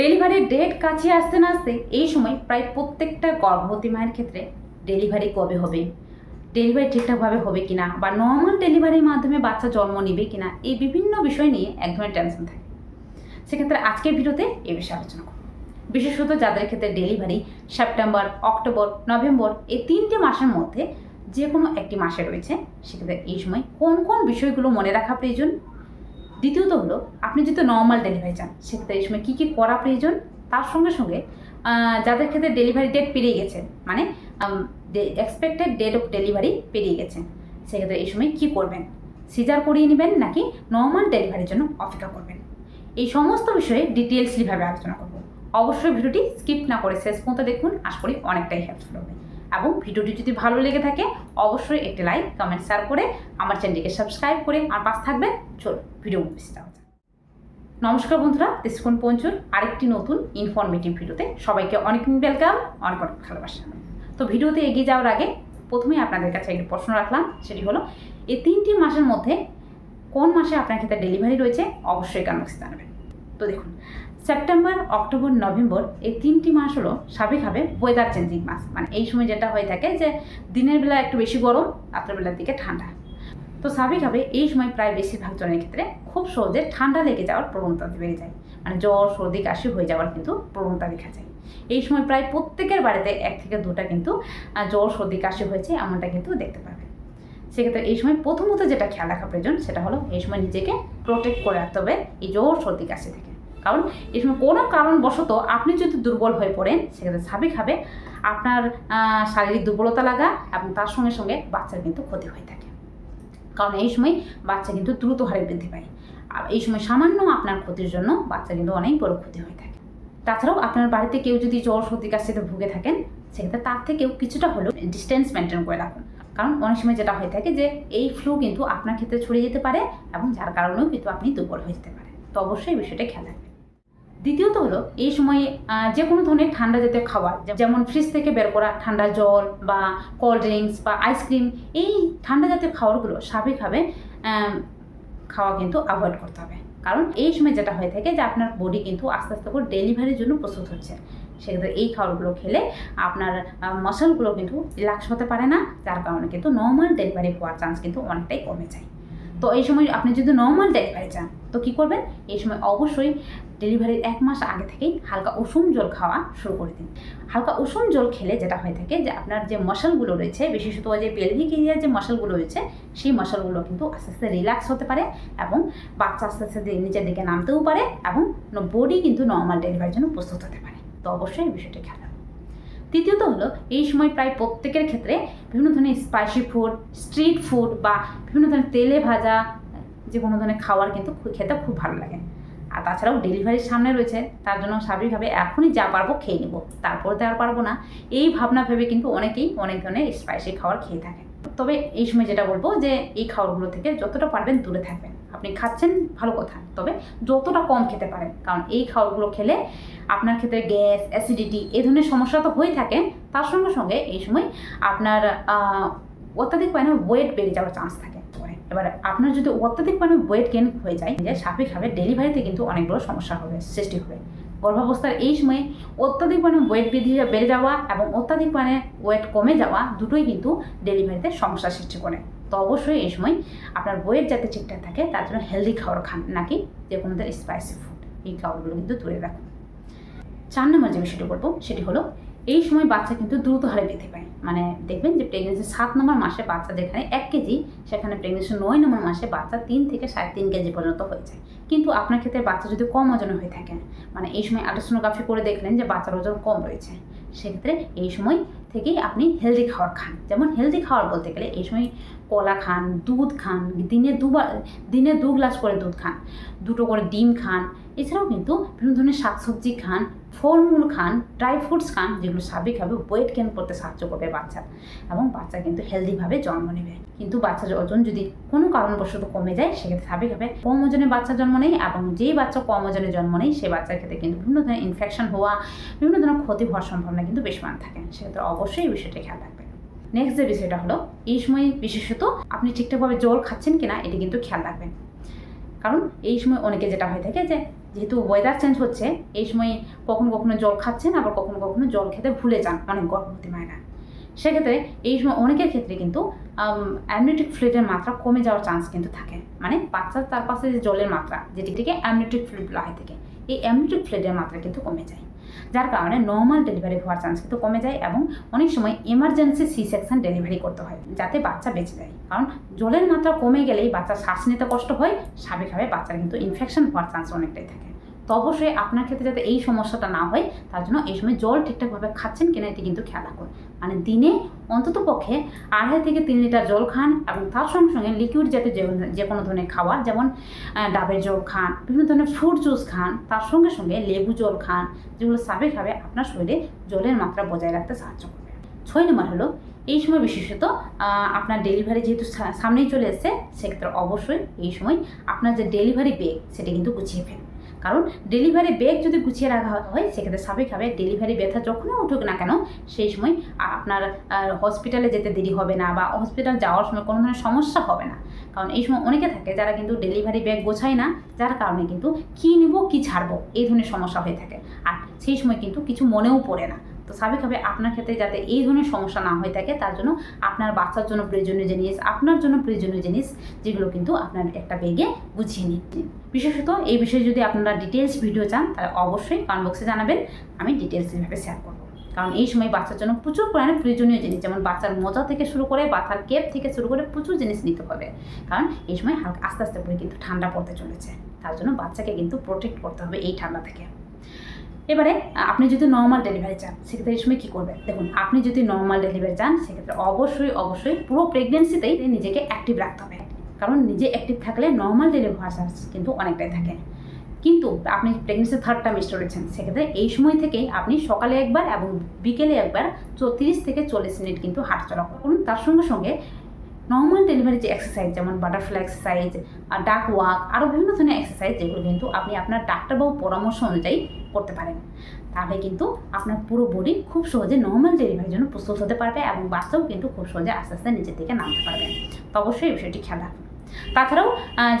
ডেলিভারির ডেট কাছে আসতে না আসতে এই সময় প্রায় প্রত্যেকটা গর্ভবতী মায়ের ক্ষেত্রে ডেলিভারি কবে হবে? ডেলিভারি ঠিকঠাকভাবে হবে কিনা বা নর্মাল ডেলিভারির মাধ্যমে বাচ্চা জন্ম নেবে কিনা এই বিভিন্ন বিষয় নিয়ে এক ধরনের টেনশন থাকে। সেক্ষেত্রে আজকের ভিডিওতে এ বিষয়ে আলোচনা করব। বিশেষত যাদের ক্ষেত্রে ডেলিভারি সেপ্টেম্বর, অক্টোবর, নভেম্বর এই তিনটে মাসের মধ্যে যে কোনো একটি মাসে রয়েছে, সেক্ষেত্রে এই সময় কোন কোন বিষয়গুলো মনে রাখা প্রয়োজন? দ্বিতীয়ত হলো, আপনি যেহেতু নর্মাল ডেলিভারি চান, সেক্ষেত্রে এই সময় কী কী করা প্রয়োজন? তার সঙ্গে সঙ্গে যাদের ক্ষেত্রে ডেলিভারি ডেট পেরিয়ে গেছে মানে এক্সপেক্টেড ডেট অফ ডেলিভারি পেরিয়ে গেছে, সেক্ষেত্রে এই সময় কী করবেন? সিজার করিয়ে নেবেন নাকি নর্মাল ডেলিভারির জন্য অপেক্ষা করবেন? এই সমস্ত বিষয়ে ডিটেলসলিভাবে আলোচনা করব? অবশ্যই ভিডিওটি স্কিপ না করে শেষ পর্যন্ত দেখুন, আশা করি অনেকটাই হেল্পফুল হবে। এবং ভিডিওটি যদি ভালো লেগে থাকে, অবশ্যই একটি লাইক, কমেন্ট, শেয়ার করে আমার চ্যানেলটিকে সাবস্ক্রাইব করে আমার পাশ থাকবেন। চলো ভিডিও স্টার্ট নমস্কার বন্ধুরা, দেশকোন পঞ্চুর আরেকটি নতুন ইনফরমেটিভ ভিডিওতে সবাইকে অনেক ওয়েলকাম অনেক অনেক ভালোবাসা। তো ভিডিওতে এগিয়ে যাওয়ার আগে প্রথমেই আপনাদের কাছে একটি প্রশ্ন রাখলাম, সেটি হলো, এই তিনটি মাসের মধ্যে কোন মাসে আপনার ক্ষেত্রে ডেলিভারি রয়েছে? অবশ্যই কমেন্টসে জানাবেন। তো দেখুন সেপ্টেম্বর অক্টোবর নভেম্বর এই তিনটি মাস হলো স্বাভাবিকভাবে ওয়েদার চেঞ্জিং মাস। মানে এই সময় যেটা হয়ে থাকে যে দিনের বেলা একটু বেশি গরম রাত্রের বেলার দিকে ঠান্ডা। তো স্বাভাবিকভাবে এই সময় প্রায় বেশিরভাগ জনের ক্ষেত্রে খুব সহজে ঠান্ডা লেগে যাওয়ার প্রবণতা বেড়ে যায়। মানে জ্বর, সর্দি, কাশি হয়ে যাওয়ার কিন্তু প্রবণতা দেখা যায়। এই সময় প্রায় প্রত্যেকের বাড়িতে এক থেকে দুটা কিন্তু জ্বর, সর্দি, কাশি হয়েছে এমনটা কিন্তু দেখতে পাবেন সেক্ষেত্রে এই সময় প্রথমত যেটা খেয়াল রাখা প্রয়োজন সেটা হলো এই সময় নিজেকে প্রোটেক্ট করে রাখতে হবে এই জ্বর, সর্দি, কাশি থেকে। কারণ এই সময় কোনো কারণবশত আপনি যদি দুর্বল হয়ে পড়েন, সেক্ষেত্রে স্বাভাবিকভাবে আপনার শারীরিক দুর্বলতা লাগা এবং তার সঙ্গে সঙ্গে বাচ্চার কিন্তু ক্ষতি হয়ে থাকে। কারণ এই সময় বাচ্চা কিন্তু দ্রুত হারে বৃদ্ধি পায়। আর এই সময় সামান্য আপনার ক্ষতির জন্য বাচ্চা কিন্তু অনেক বড় ক্ষতি হয়ে থাকে। তাছাড়াও আপনার বাড়িতে কেউ যদি জ্বর, সর্দি কাশিতে ভুগে থাকেন, সেক্ষেত্রে তার থেকেও কিছুটা হলেও ডিস্টেন্স মেনটেন করে রাখুন। কারণ অনেক সময় যেটা হয়ে থাকে যে, এই ফ্লু কিন্তু আপনার ক্ষেত্রে ছড়িয়ে যেতে পারে এবং যার কারণেও কিন্তু আপনি দুর্বল হয়ে যেতে পারেন। তো অবশ্যই বিষয়টা খেয়াল দ্বিতীয়ত হলো, এই সময়ে যে কোনো ধরনের ঠান্ডা জাতীয় খাবার যেমন ফ্রিজ থেকে বের করা ঠান্ডা জল বা কোল্ড ড্রিঙ্কস বা আইসক্রিম এই ঠান্ডা জাতীয় খাবারগুলো স্বাভাবিকভাবে খাওয়া কিন্তু অ্যাভয়েড করতে হবে। কারণ এই সময় যেটা হয়ে থাকে যে, আপনার বডি কিন্তু আস্তে আস্তে করে ডেলিভারির জন্য প্রস্তুত হচ্ছে। সেক্ষেত্রে এই খাবারগুলো খেলে আপনার মাসলগুলো কিন্তু রিল্যাক্স হতে পারে না, যার কারণে কিন্তু নর্মাল ডেলিভারি হওয়ার চান্স কিন্তু অনেকটাই কমে যায়। তো এই সময় আপনি যদি নর্মাল ডেলিভারি চান, তো কী করবেন? এই সময় অবশ্যই ডেলিভারির এক মাস আগে থেকেই হালকা উষুম জল খাওয়া শুরু করে দিন। হালকা উষুম জল খেলে যেটা হয়ে থাকে যে আপনার যে মশালগুলো রয়েছে, বিশেষত যে পেলভিক এরিয়ার যে মশালগুলো রয়েছে, সেই মশালগুলো কিন্তু আস্তে আস্তে রিল্যাক্স হতে পারে এবং বাচ্চা আস্তে আস্তে নিচের দিকে নামতেও পারে এবং বডি কিন্তু নর্মাল ডেলিভারির জন্য প্রস্তুত হতে পারে। তো অবশ্যই এই বিষয়টা খেয়াল। তৃতীয়ত হলো, এই সময় প্রায় প্রত্যেকের ক্ষেত্রে বিভিন্ন ধরনের স্পাইসি ফুড স্ট্রিট ফুড বা বিভিন্ন ধরনের তেলে ভাজা, যে কোনো ধরনের খাবার কিন্তু খেতে খুব ভালো লাগে। আর তাছাড়াও ডেলিভারির সামনে রয়েছে, তার জন্য স্বাভাবিকভাবে এখনই যা পারব খেয়ে নেব। তারপরে তো আর পারব না। এই ভাবনা ভেবে কিন্তু অনেকেই অনেক ধরনের স্পাইসি খাবার খেয়ে থাকে তবে এই সময় যেটা বলব যে, এই খাবারগুলো থেকে যতটা পারবেন দূরে থাকবেন। আপনি খাচ্ছেন, ভালো কথা। তবে যতটা কম খেতে পারেন। কারণ এই খাবারগুলো খেলে আপনার ক্ষেত্রে গ্যাস অ্যাসিডিটি এই ধরনের সমস্যা তো হয়ে থাকে। তার সঙ্গে সঙ্গে এই সময় আপনার অত্যাধিক পরিমাণে ওয়েট বেড়ে যাওয়ার চান্স থাকে। এবার আপনার যদি অত্যাধিক পরিমাণে ওয়েট গেন হয়ে যায়, যে স্বাভাবিকভাবে ডেলিভারিতে কিন্তু অনেক বড় সমস্যা হবে, সৃষ্টি হবে। গর্ভাবস্থার এই সময়ে অত্যাধিক পরিমাণে ওয়েট বৃদ্ধি বেড়ে যাওয়া এবং অত্যাধিক পরিমাণে ওয়েট কমে যাওয়া দুটোই কিন্তু ডেলিভারিতে সমস্যা সৃষ্টি করে। তো অবশ্যই এই সময় আপনার ওয়েট যাতে ঠিকঠাক থাকে, তার জন্য হেলদি খাবার খান, নাকি যে কোনো স্পাইসি ফুড এই খাবারগুলো কিন্তু দূরে রাখুন। চার নম্বর যে বিষয়টি বলব সেটি হলো এই সময় বাচ্চা কিন্তু দ্রুত হারে বৃদ্ধি পায়। মানে দেখবেন যে প্রেগনেন্সি সাত নম্বর মাসে বাচ্চা যেখানে এক কেজি, সেখানে প্রেগনেন্সি নয় নম্বর মাসে বাচ্চা তিন থেকে সাড়ে তিন কেজি পর্যন্ত হয়ে যায়। কিন্তু আপনার ক্ষেত্রে বাচ্চা যদি কম ওজনে হয়ে থাকে মানে এই সময় আল্ট্রাসোনোগ্রাফি করে দেখলেন যে বাচ্চার ওজন কম রয়েছে, সেক্ষেত্রে এই সময় থেকেই আপনি হেলদি খাবার খান। যেমন হেলদি খাবার বলতে গেলে এই সময় কলা খান, দুধ খান, দিনে দুবার, দিনে দু গ্লাস করে দুধ খান, দুটো করে ডিম খান, এছাড়াও কিন্তু বিভিন্ন ধরনের শাকসবজি খান ফলমূল খান ড্রাই ফ্রুটস খান, যেগুলো স্বাভাবিকভাবে ওয়েট গেন করতে সাহায্য করবে বাচ্চার এবং বাচ্চা কিন্তু হেলদিভাবে জন্ম নেবে। কিন্তু বাচ্চার ওজন যদি কোনো কারণবশত কমে যায়, সেক্ষেত্রে স্বাভাবিকভাবে কম ওজনে বাচ্চা জন্ম নেয় এবং যেই বাচ্চা কম ওজনে জন্ম নেয়, সেই বাচ্চার ক্ষেত্রে কিন্তু বিভিন্ন ধরনের ইনফেকশন হওয়া, বিভিন্ন ধরনের ক্ষতি হওয়ার সম্ভাবনা কিন্তু বেশ মান থাকে। সেক্ষেত্রে অবশ্যই এই বিষয়টা খেয়াল রাখবেন। নেক্সট যে বিষয়টা হলো, এই সময় বিশেষত আপনি ঠিকঠাকভাবে জল খাচ্ছেন কিনা, এটি কিন্তু খেয়াল রাখবেন। কারণ এই সময় অনেকে যেটা হয়ে থাকে যে যেহেতু ওয়েদার চেঞ্জ হচ্ছে, এই সময় কখনো কখনো জল খাচ্ছেন, আবার কখনো কখনো জল খেতে ভুলে যান অনেক গর্ভবতী মায়েরা সেক্ষেত্রে এই সময় অনেকের ক্ষেত্রে কিন্তু অ্যামনিটিক ফ্লুইডের মাত্রা কমে যাওয়ার চান্স কিন্তু থাকে। মানে বাচ্চার তার পাশে যে জলের মাত্রা, যেটি থেকে অ্যামনিটিক ফ্লুইড বলা হয় থেকে, এই অ্যামনিটিক ফ্লুইডের মাত্রা কিন্তু কমে যায়। যার কারণে নর্মাল ডেলিভারি হওয়ার চান্স কিন্তু কমে যায় এবং অনেক সময় এমার্জেন্সি সি সেকশন ডেলিভারি করতে হয়, যাতে বাচ্চা বেঁচে যায়। কারণ জলের মাত্রা কমে গেলেই বাচ্চার শ্বাস নিতে কষ্ট হয়, স্বাভাবিকভাবে বাচ্চার কিন্তু ইনফেকশন হওয়ার চান্স অনেকটাই থাকে। অবশ্যই আপনার ক্ষেত্রে যাতে এই সমস্যাটা না হয়, তার জন্য এই সময় জল ঠিকঠাকভাবে খাচ্ছেন কিনা এটি কিন্তু খেয়াল রাখুন। মানে দিনে অন্তত পক্ষে আড়াই থেকে তিন লিটার জল খান এবং তার সঙ্গে সঙ্গে লিকুইড জাতীয় যে কোনো ধরনের খাবার, যেমন ডাবের জল খান, বিভিন্ন ধরনের ফ্রুট জুস খান, তার সঙ্গে সঙ্গে লেবু জল খান, যেগুলো স্বাভাবিকভাবে আপনার শরীরে জলের মাত্রা বজায় রাখতে সাহায্য করবে। ছয় নম্বর হলো, এই সময় বিশেষত আপনার ডেলিভারি যেহেতু সামনেই চলে এসেছে, সেক্ষেত্রে অবশ্যই এই সময় আপনার যে ডেলিভারি বেগ সেটা কিন্তু গুছিয়ে ফেলুন। কারণ ডেলিভারি ব্যাগ যদি গুছিয়ে রাখা হয় সেক্ষেত্রে স্বাভাবিকভাবে ডেলিভারি ব্যথা যখনই উঠুক না কেন, সেই সময় আপনার হসপিটালে যেতে দেরি হবে না বা হসপিটাল যাওয়ার সময় কোনো ধরনের সমস্যা হবে না। কারণ এই সময় অনেকে থাকে যারা কিন্তু ডেলিভারি ব্যাগ গোছায় না, যার কারণে কিন্তু কী নেব, কী ছাড়বো, এই ধরনের সমস্যা হয়ে থাকে। আর সেই সময় কিন্তু কিছু মনেও পড়ে না। তো স্বাভাবিকভাবে আপনার ক্ষেত্রে যাতে এই ধরনের সমস্যা না হয়ে থাকে, তার জন্য আপনার বাচ্চার জন্য প্রয়োজনীয় জিনিস আপনার জন্য প্রয়োজনীয় জিনিস যেগুলো কিন্তু আপনার একটা বেগে গুছিয়ে নিন বিশেষত এই বিষয়ে যদি আপনারা ডিটেলস ভিডিও চান, তাহলে অবশ্যই কমেন্ট বক্সে জানাবেন, আমি ডিটেলস এইভাবে শেয়ার করব। কারণ এই সময় বাচ্চার জন্য প্রচুর পরিমাণে প্রয়োজনীয় জিনিস, যেমন বাচ্চার মজা থেকে শুরু করে, বাচ্চার কেপ থেকে শুরু করে প্রচুর জিনিস নিতে হবে। কারণ এই সময় হালকা আস্তে আস্তে করে কিন্তু ঠান্ডা পড়তে চলেছে। তার জন্য বাচ্চাকে কিন্তু প্রোটেক্ট করতে হবে এই ঠান্ডা থেকে। এবারে, আপনি যদি নর্মাল ডেলিভারি চান, সেক্ষেত্রে এই সময় কী করবেন? দেখুন, আপনি যদি নর্মাল ডেলিভারি চান, সেক্ষেত্রে অবশ্যই অবশ্যই পুরো প্রেগনেন্সিতেই নিজেকে অ্যাক্টিভ রাখতে হবে। কারণ নিজে অ্যাক্টিভ থাকলে নর্মাল ডেলিভারি চান্স কিন্তু অনেকটাই থাকে। কিন্তু আপনি প্রেগনেন্সি থার্ড টাইমিস্টার রয়েছেন সেক্ষেত্রে এই সময় থেকেই আপনি সকালে একবার এবং বিকেলে একবার তিরিশ থেকে চল্লিশ মিনিট কিন্তু হাঁটাচলা করুন। তার সঙ্গে সঙ্গে নর্মাল ডেলিভারি যে এক্সারসাইজ যেমন বাটারফ্লাই এক্সারসাইজ ডাক ওয়াক আরও বিভিন্ন ধরনের এক্সারসাইজ যেগুলো কিন্তু আপনি আপনার ডাক্তারবাবু পরামর্শ অনুযায়ী করতে পারেন। তাহলে কিন্তু আপনার পুরো বডি খুব সহজে নর্মাল ডেলিভারির জন্য প্রস্তুত হতে পারবে এবং বাচ্চাও কিন্তু খুব সহজে আস্তে আস্তে নিচের দিকে নামতে পারবে। তো অবশ্যই এই বিষয়টি খেয়াল রাখুন। তাছাড়াও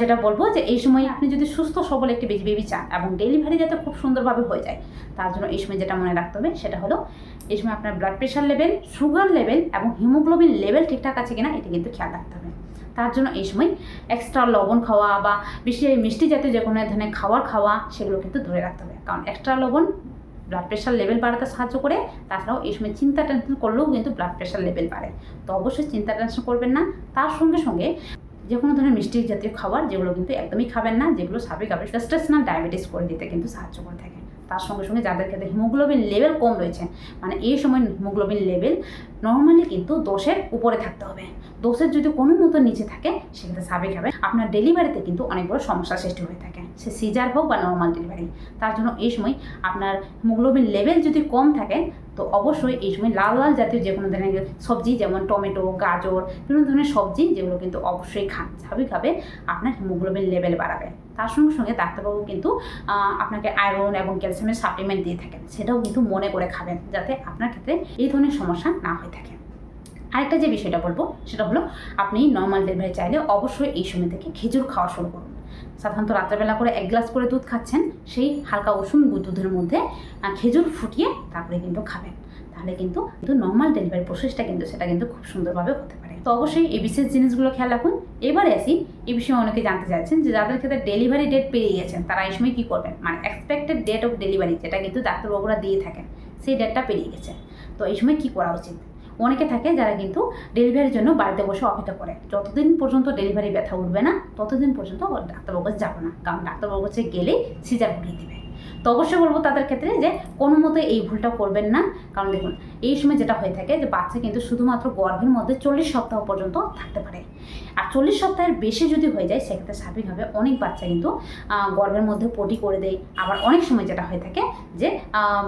যেটা বলব যে এই সময় আপনি যদি সুস্থ, সবল একটি বেবি বেবি চান এবং ডেলিভারি যাতে খুব সুন্দরভাবে হয়ে যায়, তার জন্য এই সময় যেটা মনে রাখতে হবে সেটা হলো, এই সময় আপনার blood pressure level sugar level এবং হিমোগ্লোবিন লেভেল ঠিকঠাক আছে কিনা এটা কিন্তু খেয়াল রাখতে হবে। তার জন্য এই সময় এক্সট্রা লবণ খাওয়া বা বেশি মিষ্টি জাতীয় যে কোনো ধরনের খাবার খাওয়া, সেগুলো কিন্তু ধরে রাখতে হবে। কারণ এক্সট্রা লবণ ব্লাড প্রেশার লেভেল বাড়াতে সাহায্য করে, তাছাড়াও এই সময় চিন্তা টেনশন করলেও কিন্তু ব্লাড প্রেশার লেভেল বাড়ে। তো অবশ্যই চিন্তা টেনশন করবেন না। তার সঙ্গে সঙ্গে যে কোনো ধরনের মিষ্টি জাতীয় খাবার, যেগুলো কিন্তু একদমই খাবেন না, যেগুলো স্বাভাবিকভাবে স্টেশনাল ডায়াবেটিস করে দিতে কিন্তু সাহায্য করে থাকে। তার সঙ্গে সঙ্গে যাদের ক্ষেত্রে হিমোগ্লোবিন লেভেল কম রয়েছে মানে এই সময় হিমোগ্লোবিন লেভেল নর্মালি কিন্তু দোষের উপরে থাকতে হবে। দোষের যদি কোনো মতো নিচে থাকে সেক্ষেত্রে স্বাভাবিকভাবে আপনার ডেলিভারিতে কিন্তু অনেক বড় সমস্যার সৃষ্টি হয়ে থাকে। সে সিজার হোক বা নর্মাল ডেলিভারি তার জন্য এই সময় আপনার হিমোগ্লোবিন লেভেল যদি কম থাকে, তো অবশ্যই এই সময় লাল লাল জাতীয় যে কোনো ধরনের সবজি, যেমন টমেটো, গাজর, বিভিন্ন ধরনের সবজি, যেগুলো কিন্তু অবশ্যই খান। স্বাভাবিকভাবে আপনার হিমোগ্লোবিন লেভেল বাড়াবে। তার সঙ্গে সঙ্গে ডাক্তারবাবু কিন্তু আপনাকে আয়রন এবং ক্যালসিয়ামের সাপ্লিমেন্ট দিয়ে থাকেন। সেটাও কিন্তু মনে করে খাবেন যাতে আপনার ক্ষেত্রে এই ধরনের সমস্যা না হয়ে থাকে। আরেকটা যে বিষয়টা বলব, সেটা হলো আপনি নর্মাল ডেলিভারি চাইলে অবশ্যই এই সময় থেকে খেজুর খাওয়া শুরু করুন। সাধারণত রাত্রেবেলা করে এক গ্লাস করে দুধ খাচ্ছেন, সেই হালকা উষুম দুধের মধ্যে খেজুর ফুটিয়ে তারপরে কিন্তু খাবেন। তাহলে কিন্তু কিন্তু নর্মাল ডেলিভারি প্রসেসটা কিন্তু, সেটা কিন্তু খুব সুন্দরভাবে হতে পারে। তো অবশ্যই এই বিশেষ জিনিসগুলো খেয়াল রাখুন। এবারে আসি, এই বিষয়ে অনেকে জানতে চাইছেন যে যাদের ক্ষেত্রে ডেলিভারি ডেট পেরিয়ে গেছেন তারা এই সময় কী করবেন? মানে এক্সপেক্টেড ডেট অফ ডেলিভারি যেটা কিন্তু ডাক্তারবাবুরা দিয়ে থাকেন, সেই ডেটটা পেরিয়ে গেছে। তো এই সময় কী করা উচিত? অনেকে থাকে যারা কিন্তু ডেলিভারির জন্য বাড়িতে বসে অপেক্ষা করে। যতদিন পর্যন্ত ডেলিভারি ব্যথা উঠবে না, ততদিন পর্যন্ত ও ডাক্তারবাবুর কাছে যাবে না। কারণ ডাক্তারবাবু কাছে গেলেই সিজার ঘুরিয়ে দিবে। তো অবশ্যই বলব তাদের ক্ষেত্রে যে কোনো মতো এই ভুলটা করবেন না। কারণ দেখুন, এই সময় যেটা হয়ে থাকে যে বাচ্চা কিন্তু শুধুমাত্র গর্ভের মধ্যে চল্লিশ সপ্তাহ পর্যন্ত থাকতে পারে। আর চল্লিশ সপ্তাহের বেশি যদি হয়ে যায়, সেক্ষেত্রে স্বাভাবিকভাবে অনেক বাচ্চা কিন্তু গর্ভের মধ্যে পটি করে দেয়। আবার অনেক সময় যেটা হয়ে থাকে যে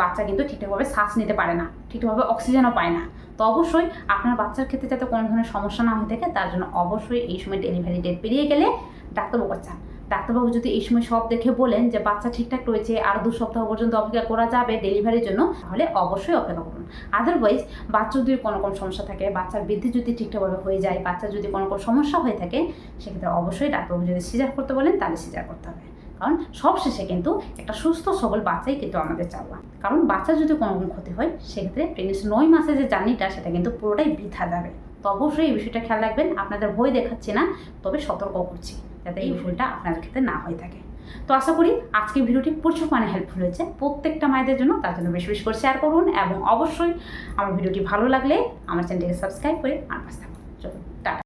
বাচ্চা কিন্তু ঠিকঠাকভাবে শ্বাস নিতে পারে না, ঠিকঠাকভাবে অক্সিজেনও পায় না। তো অবশ্যই আপনার বাচ্চার ক্ষেত্রে যাতে কোনো ধরনের সমস্যা না হয়ে থাকে, তার জন্য অবশ্যই এই সময় ডেলিভারি ডেট পেরিয়ে গেলে ডাক্তারবাবু চান ডাক্তারবাবু যদি এই সময় সব দেখে বলেন যে বাচ্চা ঠিকঠাক রয়েছে, আর দু সপ্তাহ পর্যন্ত অপেক্ষা করা যাবে ডেলিভারির জন্য, তাহলে অবশ্যই অপেক্ষা করুন। আদারওয়াইজ বাচ্চার যদি কোনো কোনো সমস্যা থাকে, বাচ্চার বৃদ্ধি যদি ঠিকঠাকভাবে হয়ে যায় বাচ্চার যদি কোনো কোনো সমস্যা হয়ে থাকে, সেক্ষেত্রে অবশ্যই ডাক্তারবাবু যদি সিজার করতে বলেন, তাহলে সিজার করতে হবে। কারণ সবশেষে কিন্তু একটা সুস্থ সবল বাচ্চাই কিন্তু আমাদের চাওয়া। কারণ বাচ্চা যদি কোনো রকম ক্ষতি হয়, সেক্ষেত্রে প্রেগনেন্সি নয় মাসের যে জার্নিটা, সেটা কিন্তু পুরোটাই বৃথা যাবে। তো অবশ্যই এই বিষয়টা খেয়াল রাখবেন। আপনাদের ভয় দেখাচ্ছি না, তবে সতর্ক করছি। যাতে এই ভুলটা আপনাদের ক্ষেত্রে না হয়ে থাকে। তো আশা করি আজকের ভিডিওটি প্রচুর মানে হেল্পফুল হয়েছে। প্রত্যেকটা মায়েদের জন্য তার জন্য বেশি বেশি করে শেয়ার করুন এবং অবশ্যই আমার ভিডিওটি ভালো লাগলে আমার চ্যানেলটিকে সাবস্ক্রাইব করে আমার পাশে থাকুন। চলুন।